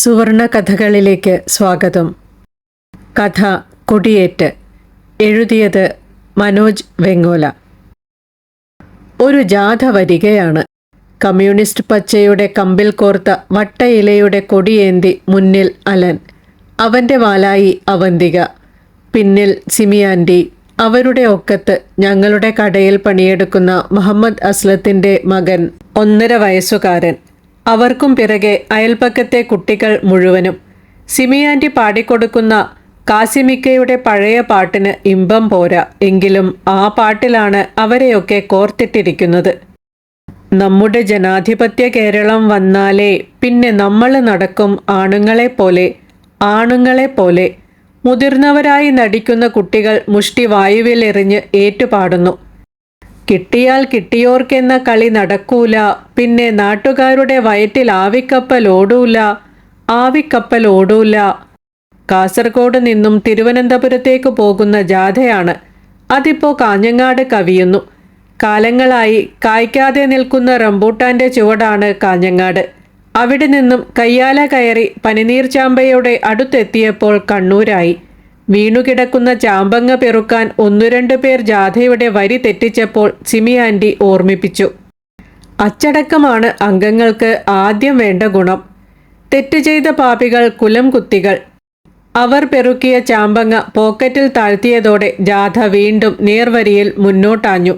സുവർണ കഥകളിലേക്ക് സ്വാഗതം. കഥ കൊടിയേറ്റ്. എഴുതിയത് മനോജ് വെങ്ങോല. ഒരു ജാഥ വരികയാണ്. കമ്മ്യൂണിസ്റ്റ് പച്ചയുടെ കമ്പിൽ കോർത്ത വട്ടയിലയുടെ കൊടിയേന്തി മുന്നിൽ അലൻ. അവന്റെ വാലായി അവന്തിക. പിന്നിൽ സിമിയാന്റി അവരുടെ ഒക്കത്ത് ഞങ്ങളുടെ കടയിൽ പണിയെടുക്കുന്ന മുഹമ്മദ് അസ്ലത്തിന്റെ മകൻ ഒന്നര വയസ്സുകാരൻ. അവർക്കും പിറകെ അയൽപക്കത്തെ കുട്ടികൾ മുഴുവനും. സിമിയാന്റി പാടിക്കൊടുക്കുന്ന കാസിമിക്കയുടെ പഴയ പാട്ടിന് ഇമ്പം പോരാ. എങ്കിലും ആ പാട്ടിലാണ് അവരെയൊക്കെ കോർത്തിട്ടിരിക്കുന്നത്. നമ്മുടെ ജനാധിപത്യ കേരളം വന്നാലേ പിന്നെ നമ്മൾ നടക്കും ആണുങ്ങളെ പോലെ ആണുങ്ങളെ പോലെ. മുതിർന്നവരായി നടിക്കുന്ന കുട്ടികൾ മുഷ്ടി വായുവിലെറിഞ്ഞ് ഏറ്റുപാടുന്നു. കിട്ടിയാൽ കിട്ടിയോർക്കെന്ന കളി നടക്കൂല. പിന്നെ നാട്ടുകാരുടെ വയറ്റിൽ ആവിക്കപ്പൽ ഓടൂല. ആവിക്കപ്പൽ ഓടൂല. കാസർഗോഡ് നിന്നും തിരുവനന്തപുരത്തേക്ക് പോകുന്ന ജാഥയാണ്. അതിപ്പോ കാഞ്ഞങ്ങാട് കവിയുന്നു. കാലങ്ങളായി കായ്ക്കാതെ നിൽക്കുന്ന റംബൂട്ടാന്റെ ചുവടാണ് കാഞ്ഞങ്ങാട്. അവിടെ നിന്നും കയ്യാല കയറി പനിനീർ ചാമ്പയുടെ അടുത്തെത്തിയപ്പോൾ കണ്ണൂരായി. വീണുകിടക്കുന്ന ചാമ്പങ്ങ പെറുക്കാൻ ഒന്നു രണ്ടു പേർ ജാഥയുടെ വരി തെറ്റിച്ചപ്പോൾ സിമി ഓർമ്മിപ്പിച്ചു. അച്ചടക്കമാണ് അംഗങ്ങൾക്ക് ആദ്യം വേണ്ട ഗുണം. തെറ്റ് ചെയ്ത പാപികൾ കുലം കുത്തികൾ. അവർ പെറുക്കിയ ചാമ്പങ്ങ പോക്കറ്റിൽ താഴ്ത്തിയതോടെ ജാഥ വീണ്ടും നേർവരിയിൽ മുന്നോട്ടാഞ്ഞു.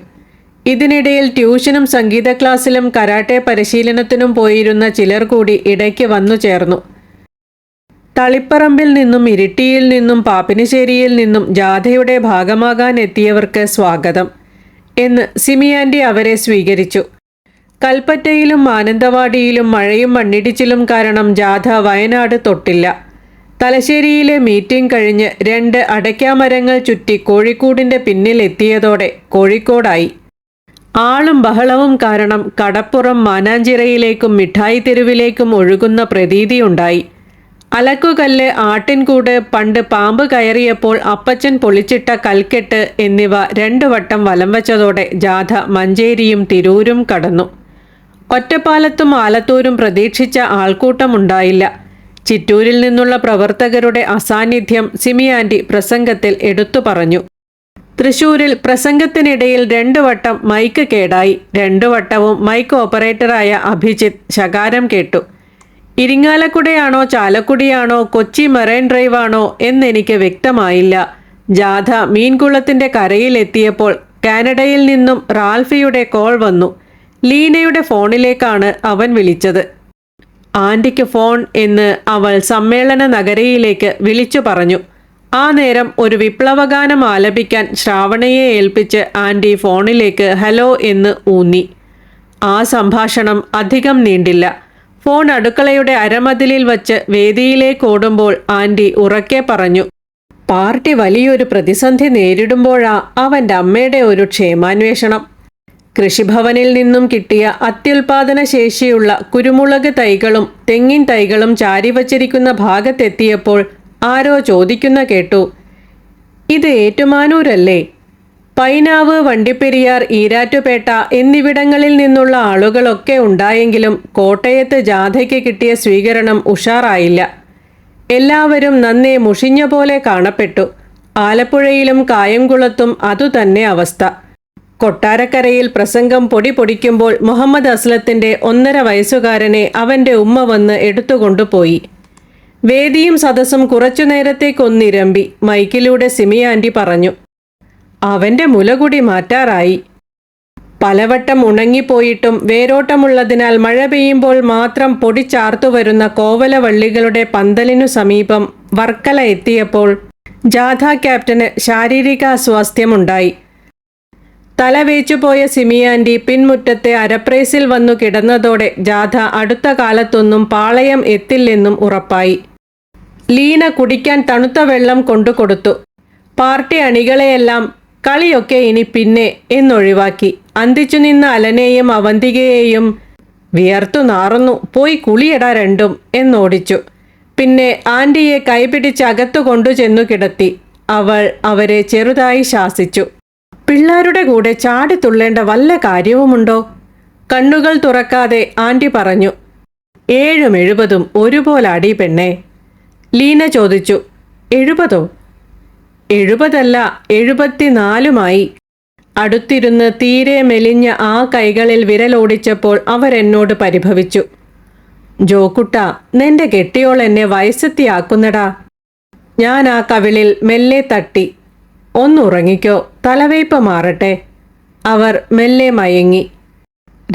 ഇതിനിടയിൽ ട്യൂഷനും സംഗീത ക്ലാസ്സിലും കരാട്ടെ പരിശീലനത്തിനും പോയിരുന്ന ചിലർ കൂടി ഇടയ്ക്ക് വന്നു ചേർന്നു. തളിപ്പറമ്പിൽ നിന്നും ഇരിട്ടിയിൽ നിന്നും പാപ്പിനിശ്ശേരിയിൽ നിന്നും ജാഥയുടെ ഭാഗമാകാൻ എത്തിയവർക്ക് സ്വാഗതം എന്ന് സിമിയാന്റി അവരെ സ്വീകരിച്ചു. കൽപ്പറ്റയിലും മാനന്തവാടിയിലും മഴയും മണ്ണിടിച്ചിലും കാരണം ജാഥ വയനാട് തൊട്ടില്ല. തലശ്ശേരിയിലെ മീറ്റിംഗ് കഴിഞ്ഞ് രണ്ട് അടയ്ക്കാമരങ്ങൾ ചുറ്റി കോഴിക്കോടിന്റെ പിന്നിലെത്തിയതോടെ കോഴിക്കോടായി. ആളും ബഹളവും കാരണം കടപ്പുറം മാനാഞ്ചിറയിലേക്കും മിഠായി തെരുവിലേക്കും ഒഴുകുന്ന പ്രതീതിയുണ്ടായി. അലക്കുകല്ല് ആട്ടിൻകൂട് പണ്ട് പാമ്പ് കയറിയപ്പോൾ അപ്പച്ചൻ പൊളിച്ചിട്ട കൽക്കെട്ട് എന്നിവ രണ്ടു വട്ടം വലം വച്ചതോടെ ജാഥ മഞ്ചേരിയും തിരൂരും കടന്നു. ഒറ്റപ്പാലത്തും ആലത്തൂരും പ്രതീക്ഷിച്ച ആൾക്കൂട്ടമുണ്ടായില്ല. ചിറ്റൂരിൽ നിന്നുള്ള പ്രവർത്തകരുടെ അസാന്നിധ്യം സിമിയാന്റി പ്രസംഗത്തിൽ എടുത്തു പറഞ്ഞു. തൃശൂരിൽ പ്രസംഗത്തിനിടയിൽ രണ്ടു വട്ടം മൈക്ക് കേടായി. രണ്ടു വട്ടവും മൈക്ക് ഓപ്പറേറ്ററായ അഭിജിത്ത് ശകാരം കേട്ടു. ഇരിങ്ങാലക്കുടയാണോ ചാലക്കുടിയാണോ കൊച്ചി മറൈൻ ഡ്രൈവാണോ എന്നെനിക്ക് വ്യക്തമായില്ല. ജാഥ മീൻകുളത്തിന്റെ കരയിലെത്തിയപ്പോൾ കാനഡയിൽ നിന്നും റാൽഫിയുടെ കോൾ വന്നു. ലീനയുടെ ഫോണിലേക്കാണ് അവൻ വിളിച്ചത്. ആന്റിക്ക് ഫോൺ എന്ന് അവൾ സമ്മേളന നഗരയിലേക്ക് വിളിച്ചു പറഞ്ഞു. ആ നേരം ഒരു വിപ്ലവഗാനം ആലപിക്കാൻ ശ്രാവണയെ ഏൽപ്പിച്ച് ആന്റി ഫോണിലേക്ക് ഹലോ എന്ന് ഊന്നി. ആ സംഭാഷണം അധികം നീണ്ടില്ല. ഫോൺ അടുക്കളയുടെ അരമതിലിൽ വച്ച് വേദിയിലേക്ക് ഓടുമ്പോൾ ആന്റി ഉറക്കെ പറഞ്ഞു പാർട്ടി വലിയൊരു പ്രതിസന്ധി നേരിടുമ്പോഴാ അവന്റെ അമ്മയുടെ ഒരു ക്ഷേമാന്വേഷണം. കൃഷിഭവനിൽ നിന്നും കിട്ടിയ അത്യുൽപാദന ശേഷിയുള്ള കുരുമുളക് തൈകളും തെങ്ങിൻ തൈകളും ചാരിവച്ചിരിക്കുന്ന ഭാഗത്തെത്തിയപ്പോൾ ആരോ ചോദിക്കുന്ന കേട്ടു ഇത് ഏറ്റുമാനൂരല്ലേ? പൈനാവ് വണ്ടിപ്പെരിയാർ ഈരാറ്റുപേട്ട എന്നിവിടങ്ങളിൽ നിന്നുള്ള ആളുകളൊക്കെ ഉണ്ടായെങ്കിലും കോട്ടയത്ത് ജാഥയ്ക്ക് കിട്ടിയ സ്വീകരണം ഉഷാറായില്ല. എല്ലാവരും നന്നേ മുഷിഞ്ഞ പോലെ കാണപ്പെട്ടു. ആലപ്പുഴയിലും കായംകുളത്തും അതുതന്നെ അവസ്ഥ. കൊട്ടാരക്കരയിൽ പ്രസംഗം പൊടി പൊടിക്കുമ്പോൾ മുഹമ്മദ് അസ്ലത്തിന്റെ ഒന്നര വയസ്സുകാരനെ അവന്റെ ഉമ്മ വന്ന് എടുത്തുകൊണ്ടുപോയി. വേദിയും സദസ്സും കുറച്ചു നേരത്തേക്കൊന്നിരമ്പി മൈക്കിലൂടെ സിമിയാന്റി പറഞ്ഞു. അവന്റെ മുലകുടി മാറ്റാറായി. പലവട്ടം ഉണങ്ങിപ്പോയിട്ടും വേരോട്ടമുള്ളതിനാൽ മഴ പെയ്യുമ്പോൾ മാത്രം പൊടിച്ചാർത്തു വരുന്ന കോവലവള്ളികളുടെ പന്തലിനു സമീപം വർക്കല എത്തിയപ്പോൾ ജാഥ ക്യാപ്റ്റന് ശാരീരിക അസ്വാസ്ഥ്യമുണ്ടായി. തലവേച്ചുപോയ സിമിയാന്റി പിൻമുറ്റത്തെ അരപ്രേസിൽ വന്നു കിടന്നതോടെ ജാഥ അടുത്ത കാലത്തൊന്നും പാളയം എത്തില്ലെന്നും ഉറപ്പായി. ലീന കുടിക്കാൻ തണുത്ത വെള്ളം കൊണ്ടുകൊടുത്തു. പാർട്ടി അണികളെയെല്ലാം കളിയൊക്കെ ഇനി പിന്നെ എന്നൊഴിവാക്കി. അന്തിച്ചു നിന്ന അലനെയും അവന്തികയെയും വിയർത്തു നാറുന്നു. പോയി കുളിയട രണ്ടും എന്നോടിച്ചു. പിന്നെ ആന്റിയെ കൈപിടിച്ച് അകത്തു കൊണ്ടു ചെന്നു കിടത്തി. അവൾ അവരെ ചെറുതായി ശാസിച്ചു. പിള്ളേരുടെ കൂടെ ചാടി തുള്ളേണ്ട വല്ല കാര്യവുമുണ്ടോ? കണ്ണുകൾ തുറക്കാതെ ആന്റി പറഞ്ഞു. ഏഴും എഴുപതും ഒരുപോലെ അടി പെണ്ണേ ലീന ചോദിച്ചു. എഴുപതോ? എഴുപതല്ല എഴുപത്തിനാലുമായി. അടുത്തിരുന്ന് തീരെ മെലിഞ്ഞ ആ കൈകളിൽ വിരലോടിച്ചപ്പോൾ അവരെന്നോട് പരിഭവിച്ചു. ജോക്കുട്ട നിന്റെ കെട്ടിയോൾ എന്നെ വയസ്സത്തിയാക്കുന്നടാ. ഞാൻ ആ കവിളിൽ മെല്ലെ തട്ടി. ഒന്നുറങ്ങിക്കോ തലവേപ്പ് മാറട്ടെ. അവർ മെല്ലെ മയങ്ങി.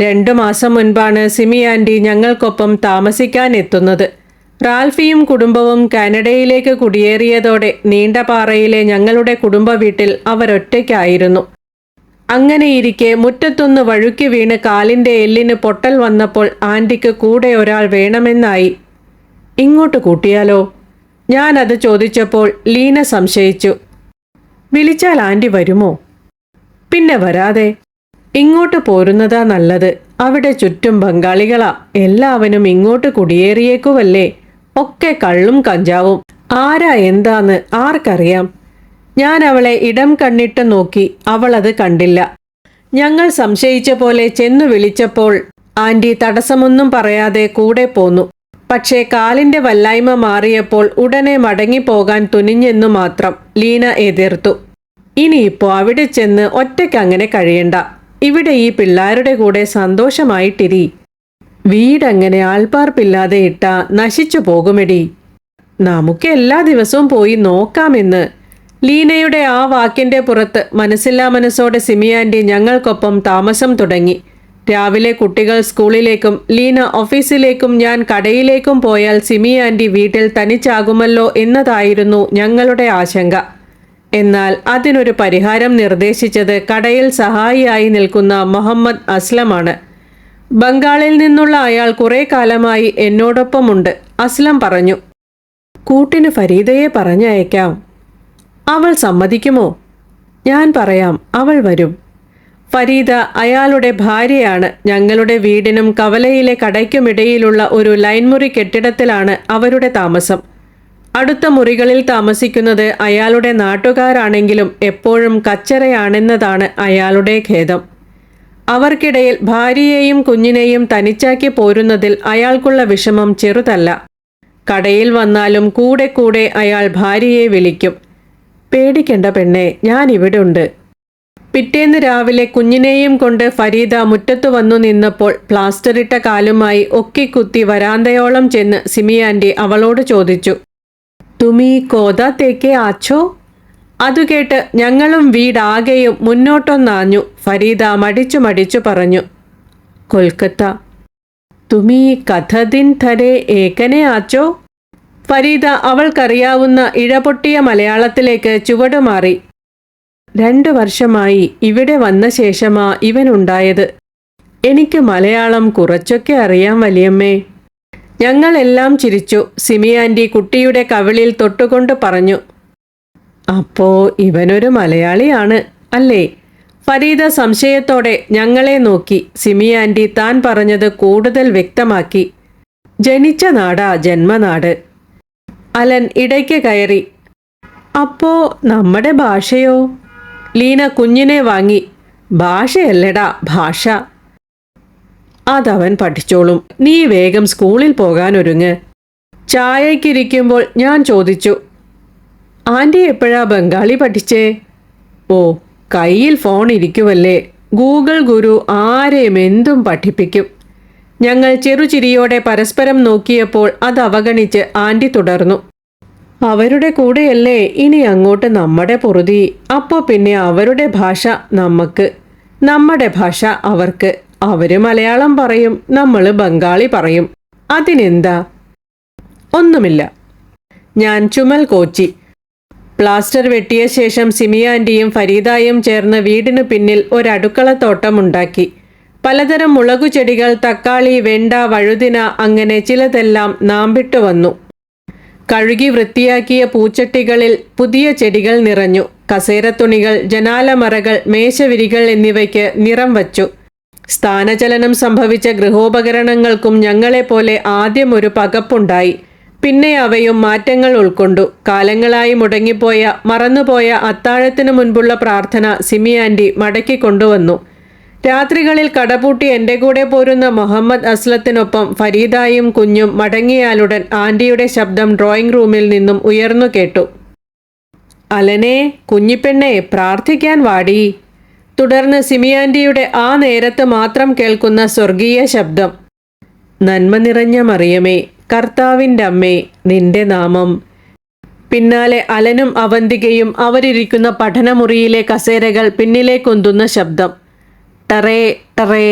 രണ്ടു മാസം മുൻപാണ് സിമി ആന്റി ഞങ്ങൾക്കൊപ്പം താമസിക്കാൻ എത്തുന്നത് റാൽഫിയും കുടുംബവും കാനഡയിലേക്ക് കുടിയേറിയതോടെ നീണ്ടപാറയിലെ ഞങ്ങളുടെ കുടുംബ വീട്ടിൽ അവരൊറ്റയ്ക്കായിരുന്നു. അങ്ങനെയിരിക്കെ മുറ്റത്തൊന്ന് വഴുക്കി വീണ് കാലിന്റെ എല്ലിന് പൊട്ടൽ വന്നപ്പോൾ ആന്റിക്ക് കൂടെ ഒരാൾ വേണമെന്നായി. ഇങ്ങോട്ട് കൂട്ടിയാലോ? ഞാനത് ചോദിച്ചപ്പോൾ ലീന സംശയിച്ചു. വിളിച്ചാൽ ആന്റി വരുമോ? പിന്നെ വരാതെ. ഇങ്ങോട്ട് പോരുന്നതാ നല്ലത്. അവിടെ ചുറ്റും ബംഗാളികളാ. എല്ലാവനും ഇങ്ങോട്ട് കുടിയേറിയേക്കുവല്ലേ? ഒക്കെ കള്ളും കഞ്ചാവും. ആരാ എന്താന്ന് ആർക്കറിയാം. ഞാൻ അവളെ ഇടം കണ്ണിട്ട് നോക്കി അവളത് കണ്ടില്ല. ഞങ്ങൾ സംശയിച്ച പോലെ ചെന്നു വിളിച്ചപ്പോൾ ആന്റി തടസ്സമൊന്നും പറയാതെ കൂടെ പോന്നു. പക്ഷേ കാലിന്റെ വല്ലായ്മ മാറിയപ്പോൾ ഉടനെ മടങ്ങിപ്പോകാൻ തുനിഞ്ഞെന്നു മാത്രം ലീന എതിർത്തു. ഇനിയിപ്പോ അവിടെ ചെന്ന് ഒറ്റയ്ക്ക് അങ്ങനെ കഴിയണ്ട. ഇവിടെ ഈ പിള്ളാരുടെ കൂടെ സന്തോഷമായിട്ടിരി. വീടങ്ങനെ ആൾപ്പാർപ്പില്ലാതെ ഇട്ടാ നശിച്ചു പോകുമെടി. നമുക്ക് എല്ലാ ദിവസവും പോയി നോക്കാമെന്ന്. ലീനയുടെ ആ വാക്കിന്റെ പുറത്ത് മനസ്സില്ലാ മനസ്സോടെ സിമിയാന്റി ഞങ്ങൾക്കൊപ്പം താമസം തുടങ്ങി. രാവിലെ കുട്ടികൾ സ്കൂളിലേക്കും ലീന ഓഫീസിലേക്കും ഞാൻ കടയിലേക്കും പോയാൽ സിമി വീട്ടിൽ തനിച്ചാകുമല്ലോ എന്നതായിരുന്നു ഞങ്ങളുടെ ആശങ്ക. എന്നാൽ അതിനൊരു പരിഹാരം നിർദ്ദേശിച്ചത് കടയിൽ സഹായിയായി നിൽക്കുന്ന മുഹമ്മദ് അസ്ലമാണ്. ബംഗാളിൽ നിന്നുള്ള അയാൾ കുറേ കാലമായി എന്നോടൊപ്പമുണ്ട് അസ്ലം പറഞ്ഞു. കൂട്ടിന് ഫരീദയെ പറഞ്ഞയക്കാം. അവൾ സമ്മതിക്കുമോ? ഞാൻ പറയാം അവൾ വരും. ഫരീദ അയാളുടെ ഭാര്യയാണ്. ഞങ്ങളുടെ വീടിനും കവലയിലെ കടയ്ക്കുമിടയിലുള്ള ഒരു ലൈൻമുറി കെട്ടിടത്തിലാണ് അവരുടെ താമസം. അടുത്ത മുറികളിൽ താമസിക്കുന്നത് അയാളുടെ നാട്ടുകാരാണെങ്കിലും എപ്പോഴും കച്ചറയാണെന്നതാണ് അയാളുടെ ഖേദം. അവർക്കിടയിൽ ഭാര്യയെയും കുഞ്ഞിനെയും തനിച്ചാക്കി പോരുന്നതിൽ അയാൾക്കുള്ള വിഷമം ചെറുതല്ല. കടയിൽ വന്നാലും കൂടെ കൂടെ അയാൾ ഭാര്യയെ വിളിക്കും. പേടിക്കണ്ട പെണ്ണെ ഞാൻ ഇവിടെ ഉണ്ട് പിറ്റേന്ന് രാവിലെ കുഞ്ഞിനെയും കൊണ്ട് ഫരീദ മുറ്റത്തു വന്നു നിന്നപ്പോൾ പ്ലാസ്റ്ററിട്ട കാലുമായി ഒക്കിക്കുത്തി വരാന്തയോളം ചെന്ന് സിമിയാന്റി അവളോട് ചോദിച്ചു തുമി കോതാത്തേക്ക് ആച്ചോ? അതു കേട്ട് ഞങ്ങളും വീടാകെയും മുന്നോട്ടൊന്നാഞ്ഞു. ഫരീദ മടിച്ചു മടിച്ചു പറഞ്ഞു കൊൽക്കത്ത തുമി കഥദിൻ ധരെ ഏകനെ ആച്ചോ? ഫരീദ അവൾക്കറിയാവുന്ന ഇഴപൊട്ടിയ മലയാളത്തിലേക്ക് ചുവടുമാറി. രണ്ടു വർഷമായി ഇവിടെ വന്ന ശേഷമാ ഇവനുണ്ടായത് എനിക്ക് മലയാളം കുറച്ചൊക്കെ അറിയാം വലിയമ്മേ. ഞങ്ങളെല്ലാം ചിരിച്ചു. സിമി ആന്റി കുട്ടിയുടെ കവിളിൽ തൊട്ടുകൊണ്ട് പറഞ്ഞു അപ്പോ ഇവനൊരു മലയാളിയാണ് അല്ലേ? ഫരീദ സംശയത്തോടെ ഞങ്ങളെ നോക്കി സിമി താൻ പറഞ്ഞത് കൂടുതൽ വ്യക്തമാക്കി. ജനിച്ച നാടാ ജന്മനാട്. അലൻ ഇടയ്ക്ക് കയറി. അപ്പോ നമ്മുടെ ഭാഷയോ? ലീന കുഞ്ഞിനെ വാങ്ങി. ഭാഷയല്ലടാ ഭാഷ. അതവൻ പഠിച്ചോളും. നീ വേഗം സ്കൂളിൽ പോകാൻ ഒരുങ്ങ് ചായക്കിരിക്കുമ്പോൾ ഞാൻ ചോദിച്ചു ആന്റി എപ്പോഴാ ബംഗാളി പഠിച്ചേ? ഓ കയ്യിൽ ഫോൺ ഇരിക്കുമല്ലേ. ഗൂഗിൾ ഗുരു ആരെയും എന്തും പഠിപ്പിക്കും. ഞങ്ങൾ ചെറുചിരിയോടെ പരസ്പരം നോക്കിയപ്പോൾ അത് അവഗണിച്ച് ആന്റി തുടർന്നു. അവരുടെ കൂടെയല്ലേ ഇനി അങ്ങോട്ട് നമ്മുടെ പൊറുതി? അപ്പോൾ പിന്നെ അവരുടെ ഭാഷ നമുക്ക് നമ്മുടെ ഭാഷ അവർക്ക്. അവർ മലയാളം പറയും നമ്മൾ ബംഗാളി പറയും. അതിനെന്താ? ഒന്നുമില്ല. ഞാൻ ചുമൽ കോച്ചി. പ്ലാസ്റ്റർ വെട്ടിയ ശേഷം സിമിയാന്റിയും ഫരീദായും ചേർന്ന് വീടിനു പിന്നിൽ ഒരടുക്കളത്തോട്ടമുണ്ടാക്കി പലതരം മുളകുചെടികൾ തക്കാളി വെണ്ട വഴുതിന അങ്ങനെ ചിലതെല്ലാം നാമ്പിട്ടു വന്നു. കഴുകി വൃത്തിയാക്കിയ പൂച്ചട്ടികളിൽ പുതിയ ചെടികൾ നിറഞ്ഞു. കസേരത്തുണികൾ ജനാലമറകൾ മേശവിരികൾ എന്നിവയ്ക്ക് നിറം വച്ചു. സ്ഥാനചലനം സംഭവിച്ച ഗൃഹോപകരണങ്ങൾക്കും ഞങ്ങളെപ്പോലെ ആദ്യം ഒരു പകപ്പുണ്ടായി. പിന്നെ അവയും മാറ്റങ്ങൾ ഉൾക്കൊണ്ടു. കാലങ്ങളായി മുടങ്ങിപ്പോയ മറന്നുപോയ അത്താഴത്തിനു മുൻപുള്ള പ്രാർത്ഥന സിമിയാന്റി മടക്കി കൊണ്ടുവന്നു. രാത്രികളിൽ കടപൂട്ടി എന്റെ കൂടെ പോരുന്ന മുഹമ്മദ് അസ്ലത്തിനൊപ്പം ഫരീദായും കുഞ്ഞും മടങ്ങിയാലുടൻ ആന്റിയുടെ ശബ്ദം ഡ്രോയിങ് റൂമിൽ നിന്നും ഉയർന്നു കേട്ടു. അലനെ കുഞ്ഞിപ്പെണ്ണെ പ്രാർത്ഥിക്കാൻ വാടി. തുടർന്ന് സിമിയാന്റിയുടെ ആ നേരത്ത് മാത്രം കേൾക്കുന്ന സ്വർഗീയ ശബ്ദം. നന്മ നിറഞ്ഞ മറിയമേ കർത്താവിന്റെ അമ്മേ നിന്റെ നാമം. പിന്നാലെ അലനും അവന്തികയും അവരിരിക്കുന്ന പഠനമുറിയിലെ കസേരകൾ പിന്നിലേക്കൊന്തുന്ന ശബ്ദം. ടറേ ടറേ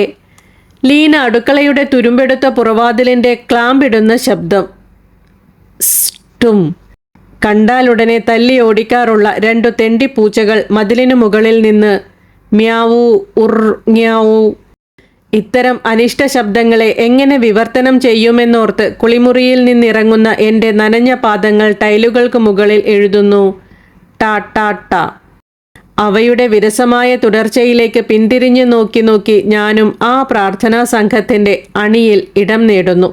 ലീന അടുക്കളയുടെ തുരുമ്പെടുത്ത പുറവാതിലിന്റെ ക്ലാമ്പിടുന്ന ശബ്ദം. സ്റ്റും. കണ്ടാലുടനെ തല്ലി ഓടിക്കാറുള്ള രണ്ടു തെണ്ടിപ്പൂച്ചകൾ മതിലിനു മുകളിൽ നിന്ന് മ്യാവൂ ഉർ മ്യാവൂ. ഇത്തരം അനിഷ്ട ശബ്ദങ്ങളെ എങ്ങനെ വിവർത്തനം ചെയ്യുമെന്നോർത്ത് കുളിമുറിയിൽ നിന്നിറങ്ങുന്ന എന്റെ നനഞ്ഞ പാദങ്ങൾ ടൈലുകൾക്ക് മുകളിൽ എഴുതുന്നു. ടാ ടാ ടാ. അവയുടെ വിരസമായ തുടർച്ചയിലേക്ക് പിന്തിരിഞ്ഞു നോക്കി നോക്കി ഞാനും ആ പ്രാർത്ഥനാ സംഘത്തിന്റെ അണിയിൽ ഇടം നേടുന്നു.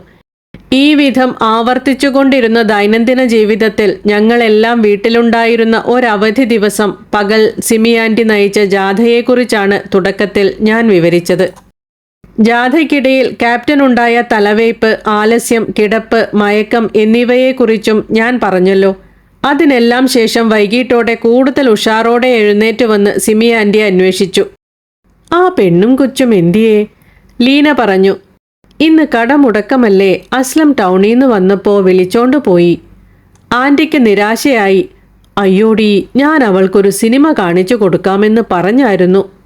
ഈ വിധം ആവർത്തിച്ചുകൊണ്ടിരുന്ന ദൈനംദിന ജീവിതത്തിൽ ഞങ്ങളെല്ലാം വീട്ടിലുണ്ടായിരുന്ന ഒരവധി ദിവസം പകൽ സിമിയാന്റി നയിച്ച ജാഥയെക്കുറിച്ചാണ് തുടക്കത്തിൽ ഞാൻ വിവരിച്ചത്. ജാഥയ്ക്കിടയിൽ ക്യാപ്റ്റനുണ്ടായ തലവേയ്പ് ആലസ്യം കിടപ്പ് മയക്കം എന്നിവയെക്കുറിച്ചും ഞാൻ പറഞ്ഞല്ലോ. അതിനെല്ലാം ശേഷം വൈകിട്ടോടെ കൂടുതൽ ഉഷാറോടെ എഴുന്നേറ്റ് വന്ന് സിമി ആന്റി അന്വേഷിച്ചു. ആ പെണ്ണും കൊച്ചും എന്തിയേ? ലീന പറഞ്ഞു ഇന്ന് കടമുടക്കമല്ലേ അസ്ലം ടൗണിൽ നിന്ന് വന്നപ്പോൾ വിളിച്ചോണ്ട് പോയി. ആന്റിക്ക് നിരാശയായി. അയ്യോടി ഞാൻ അവൾക്കൊരു സിനിമ കാണിച്ചു കൊടുക്കാമെന്ന് പറഞ്ഞായിരുന്നു.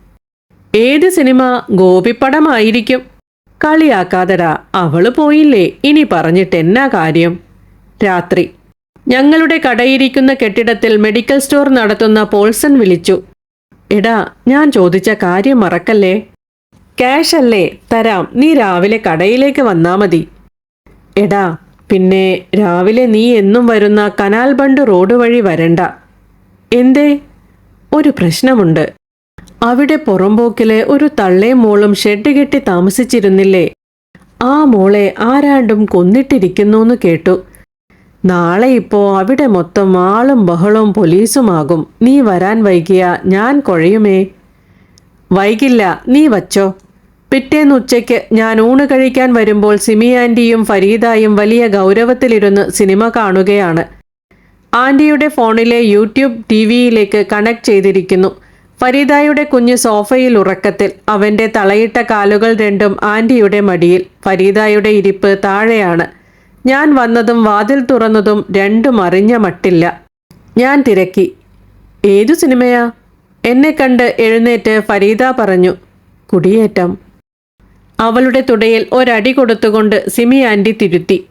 ഏത് സിനിമ ഗോപിപ്പടമായിരിക്കും? കളിയാക്കാതര അവൾ പോയില്ലേ? ഇനി പറഞ്ഞിട്ട് എന്നാ കാര്യം? രാത്രി. ഞങ്ങളുടെ കടയിരിക്കുന്ന കെട്ടിടത്തിൽ മെഡിക്കൽ സ്റ്റോർ നടത്തുന്ന പോൾസൺ വിളിച്ചു. എടാ ഞാൻ ചോദിച്ച കാര്യം മറക്കല്ലേ? ക്യാഷ് അല്ലേ? തരാം. നീ രാവിലെ കടയിലേക്ക് വന്നാ മതി. എടാ പിന്നെ രാവിലെ നീ എന്നും വരുന്ന കനാൽ ബണ്ട് റോഡ് വഴി വരണ്ട. എന്തേ? ഒരു പ്രശ്നമുണ്ട്. അവിടെ പുറമ്പോക്കിലെ ഒരു തള്ളേ മോളും ഷെഡ് കെട്ടി താമസിച്ചിരുന്നില്ലേ? ആ മോളെ ആരാണ്ടും കൊന്നിട്ടിരിക്കുന്നുവെന്ന് കേട്ടു. നാളെ ഇപ്പോ അവിടെ മൊത്തം ആളും ബഹളവും പോലീസുമാകും. നീ വരാൻ വൈകിയ ഞാൻ കൊഴയുമേ? വൈകില്ല നീ വച്ചോ. പിറ്റേന്ന് ഉച്ചയ്ക്ക് ഞാൻ ഊണ് കഴിക്കാൻ വരുമ്പോൾ സിമി ആന്റിയും ഫരീദായും വലിയ ഗൗരവത്തിലിരുന്ന് സിനിമ കാണുകയാണ്. ആന്റിയുടെ ഫോണിലെ യൂട്യൂബ് ടി വിയിലേക്ക് കണക്ട് ചെയ്തിരിക്കുന്നു. ഫരീദായുടെ കുഞ്ഞ് സോഫയിൽ ഉറക്കത്തിൽ അവന്റെ തളയിട്ട കാലുകൾ രണ്ടും ആന്റിയുടെ മടിയിൽ. ഫരീദായുടെ ഇരിപ്പ് താഴെയാണ്. ഞാൻ വന്നതും വാതിൽ തുറന്നതും രണ്ടും അറിഞ്ഞ മട്ടില്ല. ഞാൻ തിരക്കി. ഏതു സിനിമയാ? എന്നെ കണ്ട് എഴുന്നേറ്റ് ഫരീദ പറഞ്ഞു കുടിയേറ്റം. അവളുടെ തുടയിൽ ഒരടി കൊടുത്തുകൊണ്ട് സിമി ആന്റി തിരുത്തി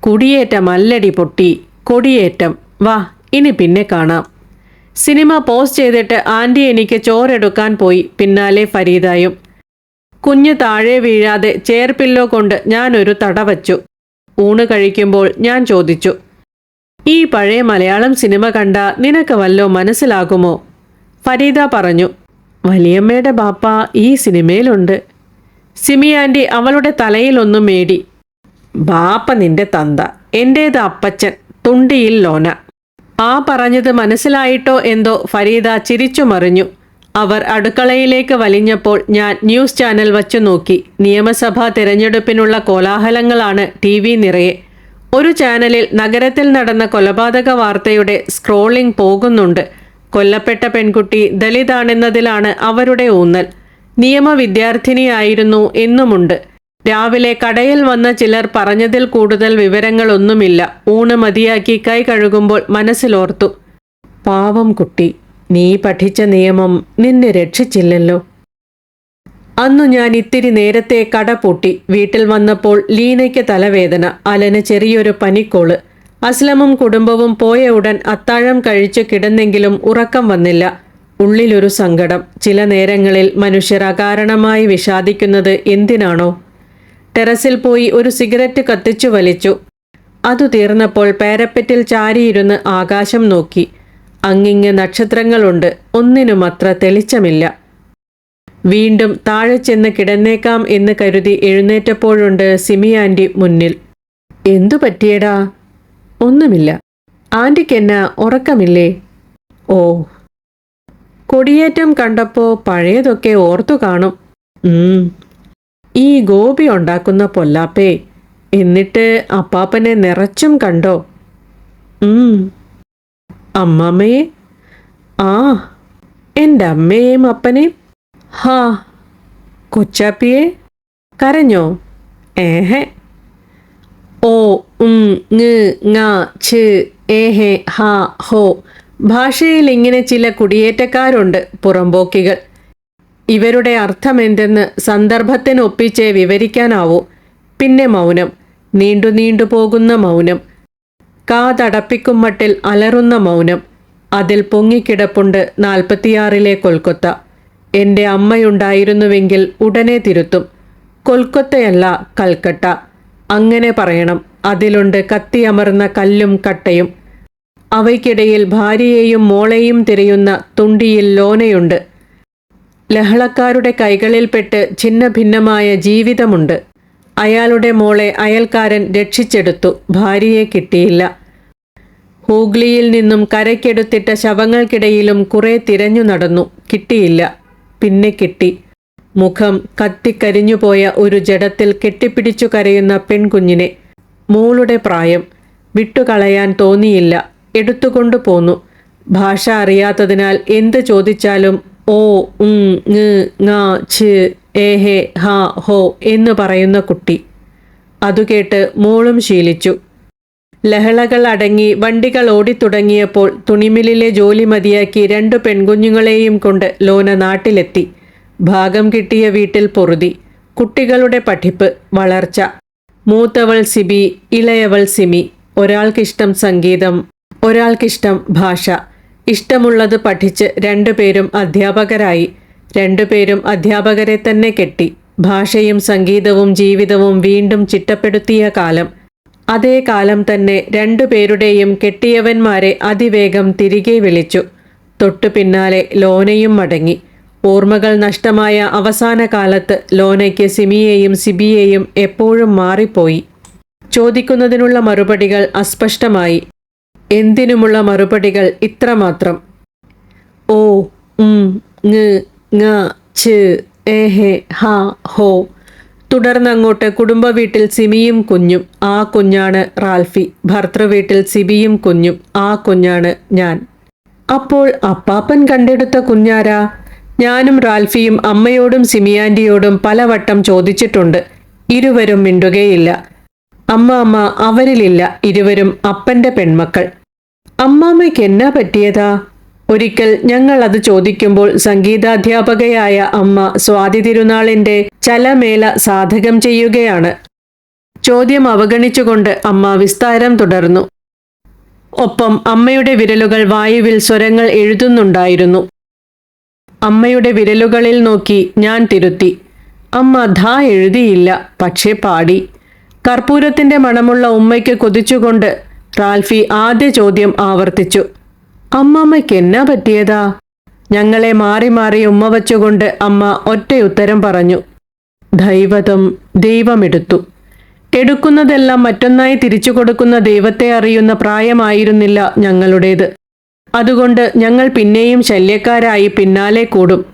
കുടിയേറ്റം അല്ലടി പൊട്ടി കൊടിയേറ്റം. വാ ഇനി പിന്നെ കാണാം. സിനിമ പോസ്റ്റ് ചെയ്തിട്ട് ആന്റി എനിക്ക് ചോറെടുക്കാൻ പോയി. പിന്നാലെ ഫരീദായും. കുഞ്ഞ് താഴെ വീഴാതെ ചെയർ പില്ലോ കൊണ്ട് ഞാനൊരു തട വച്ചു. ഊണ് കഴിക്കുമ്പോൾ ഞാൻ ചോദിച്ചു ഈ പഴയ മലയാളം സിനിമ കണ്ട നിനക്ക് വല്ലോ മനസ്സിലാകുമോ? ഫരീദ പറഞ്ഞു വലിയമ്മയുടെ ബാപ്പ ഈ സിനിമയിലുണ്ട്. സിമി ആന്റി അവളുടെ തലയിലൊന്നും മേടി. ബാപ്പ നിന്റെ തന്ത. എന്റേത് അപ്പച്ചൻ. തുണ്ടിയിൽ ലോന. ആ പറഞ്ഞത് മനസ്സിലായിട്ടോ എന്തോ ഫരീദ ചിരിച്ചു മറിഞ്ഞു അവർ അടുക്കളയിലേക്ക് വലിഞ്ഞപ്പോൾ ഞാൻ ന്യൂസ് ചാനൽ വച്ചു നോക്കി. നിയമസഭാ തിരഞ്ഞെടുപ്പിനുള്ള കോലാഹലങ്ങളാണ് ടി വി നിറയെ. ഒരു ചാനലിൽ നഗരത്തിൽ നടന്ന കൊലപാതക വാർത്തയുടെ സ്ക്രോളിംഗ് പോകുന്നുണ്ട്. കൊല്ലപ്പെട്ട പെൺകുട്ടി ദലിതാണെന്നതിലാണ് അവരുടെ ഊന്നൽ. നിയമ വിദ്യാർത്ഥിനിയായിരുന്നു എന്നുമുണ്ട്. രാവിലെ കടയിൽ വന്ന ചിലർ പറഞ്ഞതിൽ കൂടുതൽ വിവരങ്ങളൊന്നുമില്ല. ഊണ് മതിയാക്കി കൈ കഴുകുമ്പോൾ മനസ്സിലോർത്തു. പാവം കുട്ടി നീ പഠിച്ച നിയമം നിന്നെ രക്ഷിച്ചില്ലല്ലോ. അന്നു ഞാൻ ഇത്തിരി നേരത്തെ കട പൂട്ടി. വീട്ടിൽ വന്നപ്പോൾ ലീനയ്ക്ക് തലവേദന അലന് ചെറിയൊരു പനിക്കോൾ. അസ്ലമും കുടുംബവും പോയ ഉടൻ അത്താഴം കഴിച്ചു കിടന്നെങ്കിലും ഉറക്കം വന്നില്ല. ഉള്ളിലൊരു സങ്കടം. ചില നേരങ്ങളിൽ മനുഷ്യർ അകാരണമായി വിഷാദിക്കുന്നത് എന്തിനാണോ? ടെറസിൽ പോയി ഒരു സിഗരറ്റ് കത്തിച്ചു വലിച്ചു. അതു തീർന്നപ്പോൾ പാരപ്പറ്റിൽ ചാരിയിരുന്ന് ആകാശം നോക്കി. അങ്ങിങ്ങ് നക്ഷത്രങ്ങളുണ്ട്. ഒന്നിനും അത്ര തെളിച്ചമില്ല. വീണ്ടും താഴെ ചെന്ന് കിടന്നേക്കാം എന്ന് കരുതി എഴുന്നേറ്റപ്പോഴുണ്ട് സിമി മുന്നിൽ. എന്തു പറ്റിയടാ? ഒന്നുമില്ല. ആന്റിക്കെന്നാ ഉറക്കമില്ലേ? ഓ. കൊടിയേറ്റം കണ്ടപ്പോൾ പഴയതൊക്കെ ഓർത്തു കാണും. ഈ ഗോപി ഉണ്ടാക്കുന്ന പൊല്ലാപ്പേ എന്നിട്ട് അപ്പാപ്പനെ നിറച്ചും കണ്ടോ. അമ്മമ്മയെ ആ എന്റെ അമ്മയെയും അപ്പനെയും. ഹാ കൊച്ചാപ്പിയെ കരഞ്ഞോ? ഏഹെ. ഓ ഉം ങ് ഏഹെ ഹാ ഹോ. ഭാഷയിൽ ഇങ്ങനെ ചില കുടിയേറ്റക്കാരുണ്ട് പുറമ്പോക്കികൾ ഇവരുടെ അർത്ഥമെന്തെന്ന് സന്ദർഭത്തിനൊപ്പിച്ചേ വിവരിക്കാനാവൂ. പിന്നെ മൗനം. നീണ്ടു നീണ്ടു പോകുന്ന മൗനം. കാതടപ്പിക്കും മട്ടിൽ അലറുന്ന മൗനം. അതിൽ പൊങ്ങിക്കിടപ്പുണ്ട് നാൽപ്പത്തിയാറിലെ കൊൽക്കത്ത. എന്റെ അമ്മയുണ്ടായിരുന്നുവെങ്കിൽ ഉടനെ തിരുത്തും. കൊൽക്കത്തയല്ല കൽക്കട്ട. അങ്ങനെ പറയണം. അതിലുണ്ട് കത്തിയമർന്ന കല്ലും കട്ടയും. അവയ്ക്കിടയിൽ ഭാര്യയെയും മോളെയും തിരയുന്ന തുണ്ടിയിൽ ലോനയുണ്ട്. ലഹളക്കാരുടെ കൈകളിൽപ്പെട്ട് ഛിന്ന ഭിന്നമായ ജീവിതമുണ്ട്. അയാളുടെ മോളെ അയൽക്കാരൻ രക്ഷിച്ചെടുത്തു. ഭാര്യയെ കിട്ടിയില്ല. ഹൂഗ്ലിയിൽ നിന്നും കരയ്ക്കെടുത്തിട്ട ശവങ്ങൾക്കിടയിലും കുറെ തിരഞ്ഞു നടന്നു. കിട്ടിയില്ല. പിന്നെ കിട്ടി. മുഖം കത്തിക്കരിഞ്ഞുപോയ ഒരു ജഡത്തിൽ കെട്ടിപ്പിടിച്ചു കരയുന്ന പെൺകുഞ്ഞിനെ. മോളുടെ പ്രായം. വിട്ടുകളയാൻ തോന്നിയില്ല. എടുത്തുകൊണ്ടു പോന്നു ഭാഷ അറിയാത്തതിനാൽ എന്ത് ചോദിച്ചാലും ഓ ഉങ് ങ് ഛ് ഹാ ഹോ എന്ന് പറയുന്ന കുട്ടി. അതു കേട്ട് മോളും ശീലിച്ചു. ലഹളകൾ അടങ്ങി വണ്ടികൾ ഓടിത്തുടങ്ങിയപ്പോൾ തുണിമില്ലിലെ ജോലി മതിയാക്കി രണ്ടു പെൺകുഞ്ഞുങ്ങളെയും കൊണ്ട് ലോന നാട്ടിലെത്തി. ഭാഗം കിട്ടിയ വീട്ടിൽ പൊറുതി. കുട്ടികളുടെ പഠിപ്പ് വളർച്ച. മൂത്തവൾ സിബി ഇളയവൾ സിമി. ഒരാൾക്കിഷ്ടം സംഗീതം ഒരാൾക്കിഷ്ടം ഭാഷ. ഇഷ്ടമുള്ളത് പഠിച്ച് രണ്ടുപേരും അധ്യാപകരായി. രണ്ടുപേരും അധ്യാപകരെ തന്നെ കെട്ടി. ഭാഷയും സംഗീതവും ജീവിതവും വീണ്ടും ചിട്ടപ്പെടുത്തിയ കാലം. അതേ കാലം തന്നെ രണ്ടുപേരുടെയും കെട്ടിയവന്മാരെ അതിവേഗം തിരികെ വിളിച്ചു. തൊട്ടു പിന്നാലെ ലോനയും മടങ്ങി. ഓർമ്മകൾ നഷ്ടമായ അവസാന കാലത്ത് ലോനയ്ക്ക് സിമിയെയും സിബിയെയും എപ്പോഴും മാറിപ്പോയി. ചോദിക്കുന്നതിനുള്ള മറുപടികൾ അസ്പഷ്ടമായി. എന്തിനുമുള്ള മറുപടികൾ ഇത്രമാത്രം? ഓ ഏഹെ ഹാ തുടർന്നങ്ങോട്ട് കുടുംബ വീട്ടിൽ സിമിയും കുഞ്ഞും ആ കുഞ്ഞാണ് റാൽഫി. ഭർത്തൃ വീട്ടിൽ സിബിയും കുഞ്ഞും ആ കുഞ്ഞാണ് ഞാൻ. അപ്പോൾ അപ്പാപ്പൻ കണ്ടെടുത്ത കുഞ്ഞാരാ? ഞാനും റാൽഫിയും അമ്മയോടും സിമിയാന്റിയോടും പലവട്ടം ചോദിച്ചിട്ടുണ്ട്. ഇരുവരും മിണ്ടുകയില്ല. അമ്മ അമ്മ അവരിലില്ല ഇരുവരും അപ്പന്റെ പെൺമക്കൾ. അമ്മാമ്മയ്ക്ക് എന്നാ പറ്റിയതാ? ഒരിക്കൽ ഞങ്ങൾ അത് ചോദിക്കുമ്പോൾ സംഗീതാധ്യാപകയായ അമ്മ സ്വാതി തിരുനാളിന്റെ ചലമേല സാധകം ചെയ്യുകയാണ്. ചോദ്യം അവഗണിച്ചുകൊണ്ട് അമ്മ വിസ്താരം തുടർന്നു. ഒപ്പം അമ്മയുടെ വിരലുകൾ വായുവിൽ സ്വരങ്ങൾ എഴുതുന്നുണ്ടായിരുന്നു. അമ്മയുടെ വിരലുകളിൽ നോക്കി ഞാൻ തിരുത്തി. അമ്മ ധാ എഴുതിയില്ല പക്ഷേ പാടി. കർപ്പൂരത്തിന്റെ മണമുള്ള ഉമ്മയ്ക്ക് കൊതിച്ചുകൊണ്ട് റാൽഫി ആദ്യ ചോദ്യം ആവർത്തിച്ചു. അമ്മമ്മയ്ക്ക് എന്നാ പറ്റിയതാ? ഞങ്ങളെ മാറി മാറി ഉമ്മ വച്ചുകൊണ്ട് അമ്മ ഒറ്റയുത്തരം പറഞ്ഞു. ദൈവതം ദൈവമെടുത്തു. എടുക്കുന്നതെല്ലാം മറ്റൊന്നായി തിരിച്ചു കൊടുക്കുന്ന ദൈവത്തെ അറിയുന്ന പ്രായമായിരുന്നില്ല ഞങ്ങളുടേത്. അതുകൊണ്ട് ഞങ്ങൾ പിന്നെയും ശല്യക്കാരായി പിന്നാലെ കൂടും.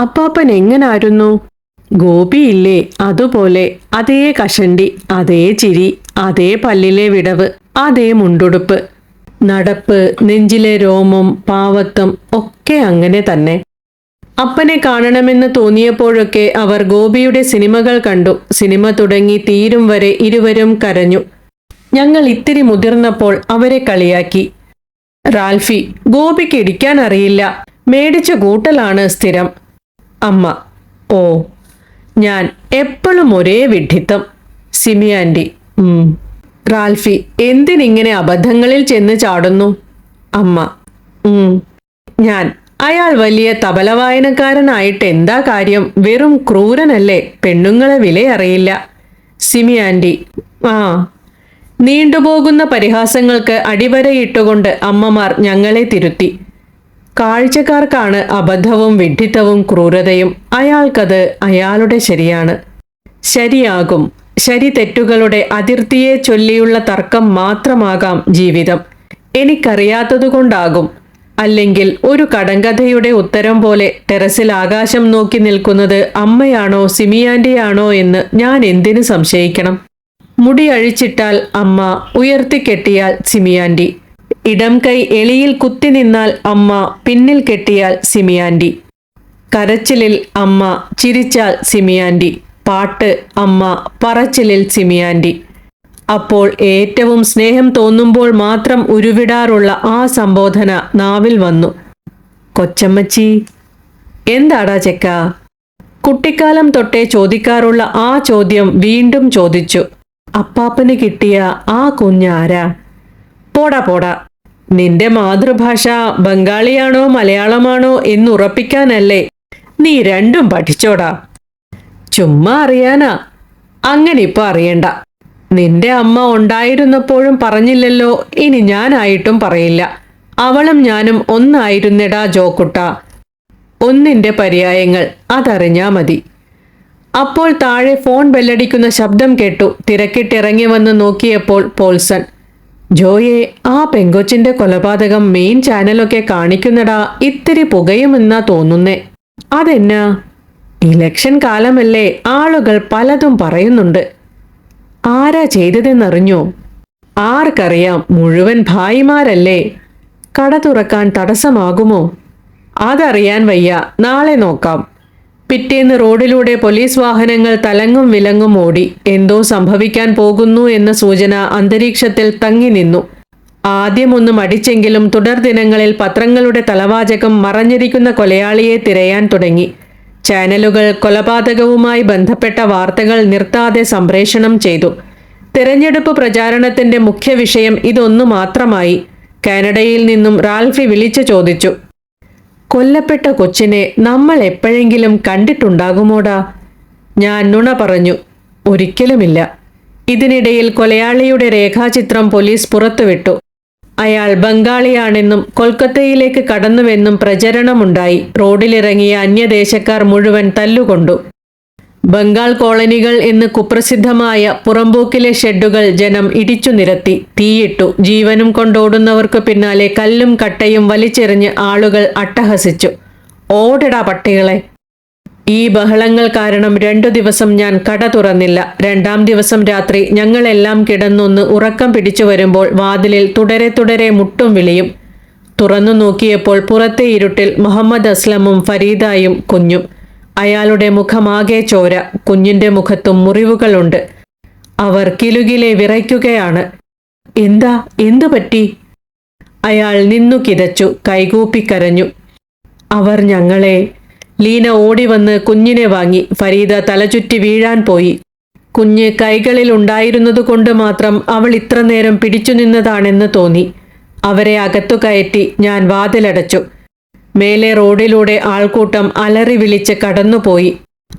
അപ്പാപ്പൻ എങ്ങനായിരുന്നു? ഗോപിയില്ലേ അതുപോലെ അതേ കഷണ്ടി അതേ ചിരി അതേ പല്ലിലെ വിടവ് അതേ മുണ്ടുടുപ്പ്. നടപ്പ് നെഞ്ചിലെ രോമം പാവത്വം ഒക്കെ അങ്ങനെ തന്നെ. അപ്പനെ കാണണമെന്ന് തോന്നിയപ്പോഴൊക്കെ അവർ ഗോപിയുടെ സിനിമകൾ കണ്ടു. സിനിമ തുടങ്ങി തീരും വരെ ഇരുവരും കരഞ്ഞു. ഞങ്ങൾ ഇത്തിരി മുതിർന്നപ്പോൾ അവരെ കളിയാക്കി. റാൽഫി ഗോപിക്ക് ഇടിക്കാൻ അറിയില്ല. മേടിച്ച കൂട്ടലാണ് സ്ഥിരം. അമ്മ ഓ ഞാൻ എപ്പോഴും ഒരേ വിഡ്ഢിത്തം. സിമിയാന്റി ഉം. റാൽഫി എന്തിനിങ്ങനെ അബദ്ധങ്ങളിൽ ചെന്ന് ചാടുന്നു? അമ്മ ഞാൻ അയാൾ വലിയ തബല വായനക്കാരനായിട്ട് എന്താ കാര്യം? വെറും ക്രൂരനല്ലേ? പെണ്ണുങ്ങളെ വിലയറിയില്ല. സിമിയാന്റി ആ. നീണ്ടുപോകുന്ന പരിഹാസങ്ങൾക്ക് അടിവരയിട്ടുകൊണ്ട് അമ്മമാർ ഞങ്ങളെ തിരുത്തി. കാഴ്ചക്കാർക്കാണ് അബദ്ധവും വിഡ്ഢിത്തവും ക്രൂരതയും. അയാൾക്കത് അയാളുടെ ശരിയാണ്. ശരിയാകും. ശരി തെറ്റുകളുടെ അതിർത്തിയെ ചൊല്ലിയുള്ള തർക്കം മാത്രമാകാം ജീവിതം. എനിക്കറിയാത്തതുകൊണ്ടാകും. അല്ലെങ്കിൽ ഒരു കടങ്കഥയുടെ ഉത്തരം പോലെ ടെറസിൽ ആകാശം നോക്കി നിൽക്കുന്നത് അമ്മയാണോ സിമിയാന്റെയാണോ എന്ന് ഞാൻ എന്തിനു സംശയിക്കണം? മുടി അഴിച്ചിട്ടാൽ അമ്മ ഉയർത്തിക്കെട്ടിയാൽ സിമിയാൻഡി ഇടം കൈ എളിയിൽ കുത്തി നിന്നാൽ അമ്മ പിന്നിൽ കെട്ടിയാൽ സിമിയാൻഡി. കരച്ചിലിൽ അമ്മ ചിരിച്ചാൽ സിമിയാൻഡി. പാട്ട് അമ്മ പറച്ചിലിൽ സിമിയാൻഡി. അപ്പോൾ ഏറ്റവും സ്നേഹം തോന്നുമ്പോൾ മാത്രം ഉരുവിടാറുള്ള ആ സംബോധന നാവിൽ വന്നു. കൊച്ചമ്മച്ചി എന്താടാ ചെക്ക? കുട്ടിക്കാലം തൊട്ടേ ചോദിക്കാറുള്ള ആ ചോദ്യം വീണ്ടും ചോദിച്ചു. അപ്പാപ്പന് കിട്ടിയ ആ കുഞ്ഞാരാ? പോടാ പോടാ. നിന്റെ മാതൃഭാഷ ബംഗാളിയാണോ മലയാളമാണോ എന്നുറപ്പിക്കാനല്ലേ നീ രണ്ടും പഠിച്ചോടാ. ചുമ്മാ അറിയാനാ. അങ്ങനെ ഇപ്പൊ അറിയണ്ട. നിന്റെ അമ്മ ഉണ്ടായിരുന്നപ്പോഴും പറഞ്ഞില്ലല്ലോ ഇനി ഞാനായിട്ടും പറയില്ല. അവളും ഞാനും ഒന്നായിരുന്നിടാ ജോക്കുട്ട. ഒന്നിന്റെ പര്യായങ്ങൾ അതറിഞ്ഞാ മതി. അപ്പോൾ താഴെ ഫോൺ ബെല്ലടിക്കുന്ന ശബ്ദം കേട്ടു. തിരക്കിട്ടിറങ്ങി വന്ന് നോക്കിയപ്പോൾ പോൾസൺ. ജോയെ ആ പെങ്കൊച്ചിന്റെ കൊലപാതകം മെയിൻ ചാനലൊക്കെ കാണിക്കുന്നടാ ഇത്തിരി പുകയുമെന്നാ തോന്നുന്നേ. അതെന്നാ? ഇലക്ഷൻ കാലമല്ലേ ആളുകൾ പലതും പറയുന്നുണ്ട്. ആരാ ചെയ്തതെന്നറിഞ്ഞോ? ആർക്കറിയാം മുഴുവൻ ഭായിമാരല്ലേ? കട തുറക്കാൻ തടസ്സമാകുമോ? അതറിയാൻ വയ്യ. നാളെ നോക്കാം. പിറ്റേന്ന് റോഡിലൂടെ പോലീസ് വാഹനങ്ങൾ തലങ്ങും വിലങ്ങും ഓടി. എന്തോ സംഭവിക്കാൻ പോകുന്നു എന്ന സൂചന അന്തരീക്ഷത്തിൽ തങ്ങി നിന്നു. ആദ്യമൊന്നും അടിച്ചെങ്കിലും തുടർ ദിനങ്ങളിൽ പത്രങ്ങളുടെ തലവാചകം മറഞ്ഞിരിക്കുന്ന കൊലയാളിയെ തിരയാൻ തുടങ്ങി. ചാനലുകൾ കൊലപാതകവുമായി ബന്ധപ്പെട്ട വാർത്തകൾ നിർത്താതെ സംപ്രേഷണം ചെയ്തു. തിരഞ്ഞെടുപ്പ് പ്രചാരണത്തിന്റെ മുഖ്യ വിഷയം ഇതൊന്നു മാത്രമായി. കാനഡയിൽ നിന്നും റാൽഫി വിളിച്ചു ചോദിച്ചു. കൊല്ലപ്പെട്ട കൊച്ചിനെ നമ്മൾ എപ്പോഴെങ്കിലും കണ്ടിട്ടുണ്ടാകുമോടാ? ഞാൻ നുണ പറഞ്ഞു ഒരിക്കലുമില്ല. ഇതിനിടയിൽ കൊലയാളിയുടെ രേഖാചിത്രം പോലീസ് പുറത്തുവിട്ടു. അയാൾ ബംഗാളിയാണെന്നും കൊൽക്കത്തയിലേക്ക് കടന്നുവെന്നും പ്രചരണമുണ്ടായി. റോഡിലിറങ്ങിയ അന്യദേശക്കാർ മുഴുവൻ തല്ലുകൊണ്ടു. ബംഗാൾ കോളനികൾ എന്ന് കുപ്രസിദ്ധമായ പുറമ്പോക്കിലെ ഷെഡുകൾ ജനം ഇടിച്ചു നിരത്തി. തീയിട്ടു. ജീവനും കൊണ്ടോടുന്നവർക്ക് പിന്നാലെ കല്ലും കട്ടയും വലിച്ചെറിഞ്ഞ് ആളുകൾ അട്ടഹസിച്ചു. ഓടടാ പട്ടികളെ. ഈ ബഹളങ്ങൾ കാരണം രണ്ടു ദിവസം ഞാൻ കട തുറന്നില്ല. രണ്ടാം ദിവസം രാത്രി ഞങ്ങളെല്ലാം കിടന്നൊന്ന് ഉറക്കം പിടിച്ചു വരുമ്പോൾ വാതിലിൽ തുടരെ തുടരെ മുട്ടും വിളിയും. തുറന്നു നോക്കിയപ്പോൾ പുറത്തെ ഇരുട്ടിൽ മുഹമ്മദ് അസ്ലമും ഫരീദായും കുഞ്ഞും. അയാളുടെ മുഖമാകെ ചോര കുഞ്ഞിന്റെ മുഖത്തും മുറിവുകളുണ്ട്. അവർ കിലുകിലെ വിറയ്ക്കുകയാണ്. എന്താ? എന്തു പറ്റി? അയാൾ നിന്നു കിതച്ചു കൈകൂപ്പിക്കരഞ്ഞു അവർ ഞങ്ങളെ ലീന ഓടിവന്ന് കുഞ്ഞിനെ വാങ്ങി. ഫരീദ തലചുറ്റി വീഴാൻ പോയി. കുഞ്ഞ് കൈകളിൽ ഉണ്ടായിരുന്നതുകൊണ്ട് മാത്രം അവൾ ഇത്ര നേരം പിടിച്ചു നിന്നതാണെന്ന് തോന്നി. അവരെ അകത്തു കയറ്റി ഞാൻ വാതിലടച്ചു. മേലെ റോഡിലൂടെ ആൾക്കൂട്ടം അലറി വിളിച്ച് കടന്നുപോയി.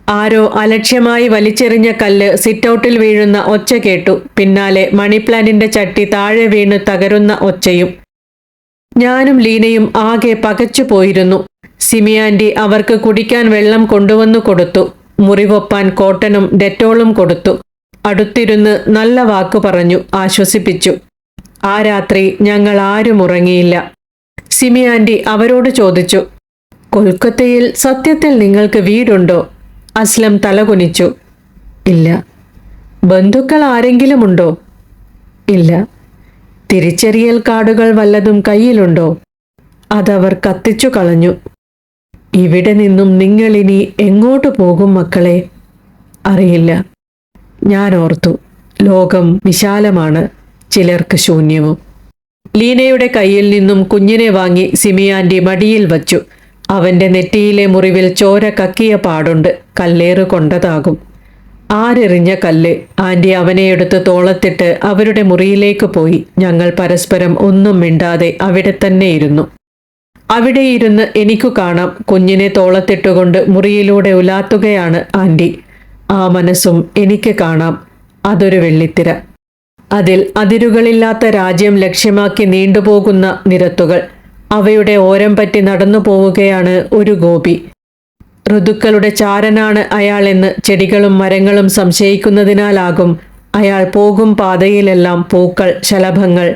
ആരോ അലക്ഷ്യമായി വലിച്ചെറിഞ്ഞ കല്ല് സിറ്റൗട്ടിൽ വീഴുന്ന ഒച്ച കേട്ടു. പിന്നാലെ മണിപ്ലാന്റിന്റെ ചട്ടി താഴെ വീണ് തകരുന്ന ഒച്ചയും. ഞാനും ലീനയും ആകെ പകച്ചു പോയിരുന്നു. സിമിയാൻഡി അവർക്ക് കുടിക്കാൻ വെള്ളം കൊണ്ടുവന്നു കൊടുത്തു. മുറിവൊപ്പാൻ കോട്ടനും ഡെറ്റോളും കൊടുത്തു. അടുത്തിരുന്ന് നല്ല വാക്കു പറഞ്ഞു. ആശ്വസിപ്പിച്ചു. ആ രാത്രി ഞങ്ങൾ ആരും ഉറങ്ങിയില്ല. സിമിയാൻഡി അവരോട് ചോദിച്ചു കൊൽക്കത്തയിൽ സത്യത്തിൽ നിങ്ങൾക്ക് വീടുണ്ടോ? അസ്ലം തലകുനിച്ചു ഇല്ല. ബന്ധുക്കൾ ആരെങ്കിലുമുണ്ടോ? ഇല്ല. തിരിച്ചറിയൽ കാർഡുകൾ വല്ലതും കയ്യിലുണ്ടോ? അതവർ കത്തിച്ചു കളഞ്ഞു. ഇവിടെ നിന്നും നിങ്ങളിനി എങ്ങോട്ട് പോകും മക്കളെ? അറിയില്ല. ഞാൻ ഓർത്തു ലോകം വിശാലമാണ് ചിലർക്ക് ശൂന്യവും. ലീനയുടെ കയ്യിൽ നിന്നും കുഞ്ഞിനെ വാങ്ങി സിമിയാന്റെ മടിയിൽ വച്ചു. അവന്റെ നെറ്റിയിലെ മുറിവിൽ ചോര കക്കിയ പാടുണ്ട്. കല്ലേറ് കൊണ്ടതാകും. ആരെറിഞ്ഞ കല്ല്. ആന്റി അവനെ എടുത്ത് തോളത്തിട്ട് അവരുടെ മുറിയിലേക്ക് പോയി. ഞങ്ങൾ പരസ്പരം ഒന്നും മിണ്ടാതെ അവിടെ തന്നെ ഇരുന്നു. അവിടെ ഇരുന്ന് എനിക്കു കാണാം. കുഞ്ഞിനെ തോളത്തിട്ടുകൊണ്ട് മുറിയിലൂടെ ഉലാത്തുകയാണ് ആന്റി. ആ മനസ്സും എനിക്ക് കാണാം. അതൊരു വെള്ളിത്തിര. അതിൽ അതിരുകളില്ലാത്ത രാജ്യം ലക്ഷ്യമാക്കി നീണ്ടുപോകുന്ന നിരത്തുകൾ. അവയുടെ ഓരം പറ്റി നടന്നു പോവുകയാണ് ഒരു ഗോപി. ഋതുക്കളുടെ ചാരനാണ് അയാളെന്ന് ചെടികളും മരങ്ങളും സംശയിക്കുന്നതിനാലാകും അയാൾ പോകും പാതയിലെല്ലാം പൂക്കൾ ശലഭങ്ങൾ.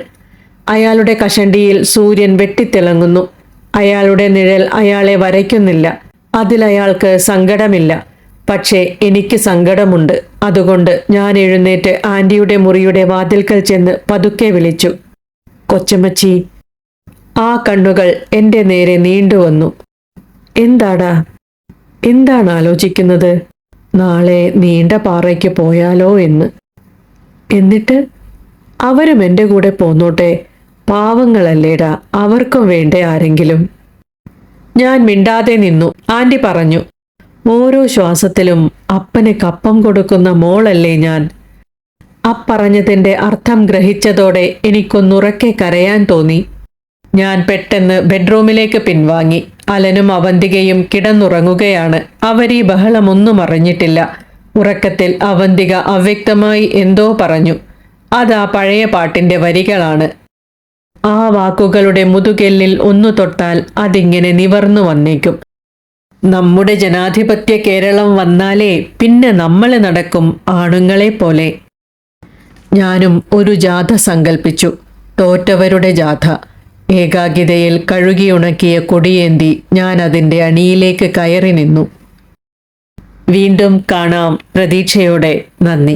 അയാളുടെ കഷണ്ടിയിൽ സൂര്യൻ വെട്ടിത്തിളങ്ങുന്നു. അയാളുടെ നിഴൽ അയാളെ വരയ്ക്കുന്നില്ല. അതിലയാൾക്ക് സങ്കടമില്ല. പക്ഷേ എനിക്ക് സങ്കടമുണ്ട്. അതുകൊണ്ട് ഞാൻ എഴുന്നേറ്റ് ആന്റിയുടെ മുറിയുടെ വാതിൽക്കൽ ചെന്ന് പതുക്കെ വിളിച്ചു. കൊച്ചമ്മച്ചി ആ കണ്ണുകൾ എന്റെ നേരെ നീണ്ടുവന്നു എന്താടാ? എന്താണ് ആലോചിക്കുന്നത്? നാളെ നീണ്ട പാറയ്ക്ക് പോയാലോ എന്ന്. എന്നിട്ട്? അവരും എന്റെ കൂടെ പോന്നോട്ടെ. പാവങ്ങളല്ലേടാ അവർക്കും വേണ്ടേ ആരെങ്കിലും. ഞാൻ മിണ്ടാതെ നിന്നു. ആന്റി പറഞ്ഞു ഓരോ ശ്വാസത്തിലും അപ്പന് കപ്പം കൊടുക്കുന്ന മോളല്ലേ ഞാൻ. അപ്പറഞ്ഞതിന്റെ അർത്ഥം ഗ്രഹിച്ചതോടെ എനിക്കൊന്നുറക്കെ കരയാൻ തോന്നി. ഞാൻ പെട്ടെന്ന് ബെഡ്റൂമിലേക്ക് പിൻവാങ്ങി. അലനും അവന്തികയും കിടന്നുറങ്ങുകയാണ്. അവരീ ബഹളമൊന്നും അറിഞ്ഞിട്ടില്ല. ഉറക്കത്തിൽ അവന്തിക അവ്യക്തമായി എന്തോ പറഞ്ഞു. അതാ പഴയ പാട്ടിന്റെ വരികളാണ്. ആ വാക്കുകളുടെ മുതുകെല്ലിൽ ഒന്നു തൊട്ടാൽ അതിങ്ങനെ നിവർന്നു വന്നേക്കും. നമ്മുടെ ജനാധിപത്യ കേരളം വന്നാലേ പിന്നെ നമ്മൾ നടക്കും ആണുങ്ങളെ പോലെ. ഞാനും ഒരു ജാഥ സങ്കൽപ്പിച്ചു. തോറ്റവരുടെ ജാഥ. കഴുകി കഴുകിയുണക്കിയ കൊടിയേന്തി ഞാൻ അതിന്റെ അണിയിലേക്ക് കയറി നിന്നു. വീണ്ടും കാണാം പ്രതീക്ഷയോടെ. നന്ദി.